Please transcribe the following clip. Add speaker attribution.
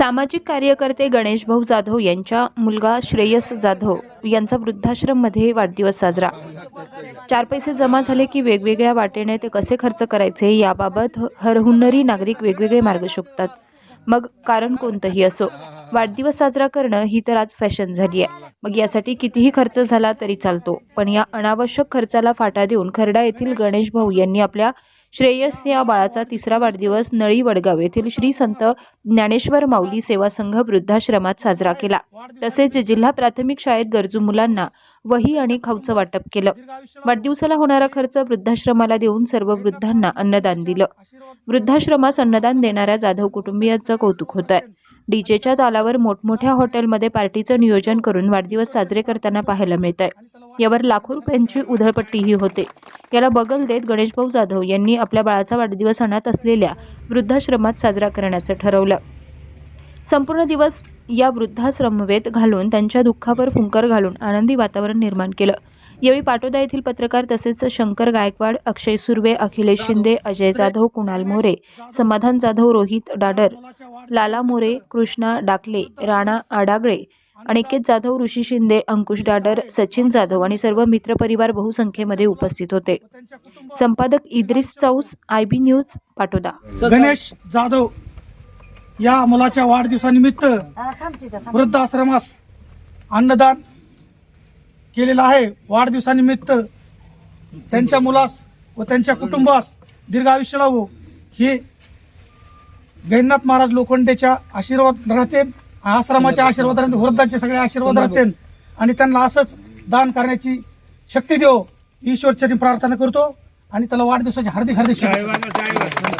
Speaker 1: सामाजिक कार्यकर्ते गणेश भाऊ जाधव यांच्या मुलगा श्रेयस जाधव यांचा वृद्धाश्रममध्ये वाढदिवस साजरा. चार पैसे जमा झाले की वेगवेगळ्या वाटेने ते कसे खर्च करायचे याबाबत हरहुन्नरी नागरिक वेगवेगळे मार्ग शोधतात. मग कारण कोणतंही असो वाढदिवस साजरा करणं ही तर आज फॅशन झाली आहे मग यासाठी कितीही खर्च झाला तरी चालतो पण या अनावश्यक खर्चाला फाटा देऊन खर्डा येथील गणेश भाऊ यांनी आपल्या श्रेयस या बाळाचा तिसरा वाढदिवस नळी वडगाव येथील श्री संत ज्ञानेश्वर माऊली सेवा संघ वृद्धाश्रमात साजरा केला. तसेच जिल्हा प्राथमिक शाळेत गरजू मुलांना वही आणि खाऊचं वाटप केलं. वाढदिवसाला होणारा खर्च वृद्धाश्रमाला देऊन सर्व वृद्धांना अन्नदान दिलं. वृद्धाश्रमास अन्नदान देणाऱ्या जाधव कुटुंबियांचं कौतुक होत आहे डीजेच्या तालावर मोठमोठ्या हॉटेलमध्ये पार्टीचं नियोजन करून वाढदिवस साजरे करताना पाहायला मिळत आहे यावर लाखो रुपयांची उधळपट्टीही होते. याला बगल देत गणेशभाऊ जाधव यांनी आपल्या बाळाचा वाढदिवस अनाथ असलेल्या वृद्धाश्रमात साजरा करण्याचं ठरवलं. संपूर्ण दिवस या वृद्धाश्रमवेत घालून त्यांच्या दुःखावर फुंकर घालून आनंदी वातावरण निर्माण केलं. यावेळी पाटोदा येथील पत्रकार तसेच शंकर गायकवाड अक्षय सुर्वे अखिलेश शिंदे अजय जाधव कुणाल मोरे समाधान जाधव रोहित डाडर लाला मोरे कृष्णा डाकले राणा आडागळे अनिकेत जाधव ऋषी शिंदे अंकुश डाडर सचिन जाधव आणि सर्व मित्रपरिवार बहुसंख्येमध्ये उपस्थित होते. संपादक Idris Chaus I B news Patoda.
Speaker 2: Ganesh Jadhav या मुलाच्या वाढदिवसानिमित्त वृद्धाश्रमास अन्नदान केलेलं आहे. वाढदिवसानिमित्त त्यांच्या मुलास व त्यांच्या कुटुंबास दीर्घ आयुष्य लावो. हे गैरनाथ महाराज लोखंडेच्या आशीर्वाद राहते. आश्रमाचे आशीर्वाद राहते वृद्धांचे सगळे आशीर्वाद राहते आणि त्यांना असंच दान करण्याची शक्ती देव ईश्वरचरणी प्रार्थना करतो. आणि त्याला वाढदिवसाची हार्दिक हार्दिक शुभेच्छा.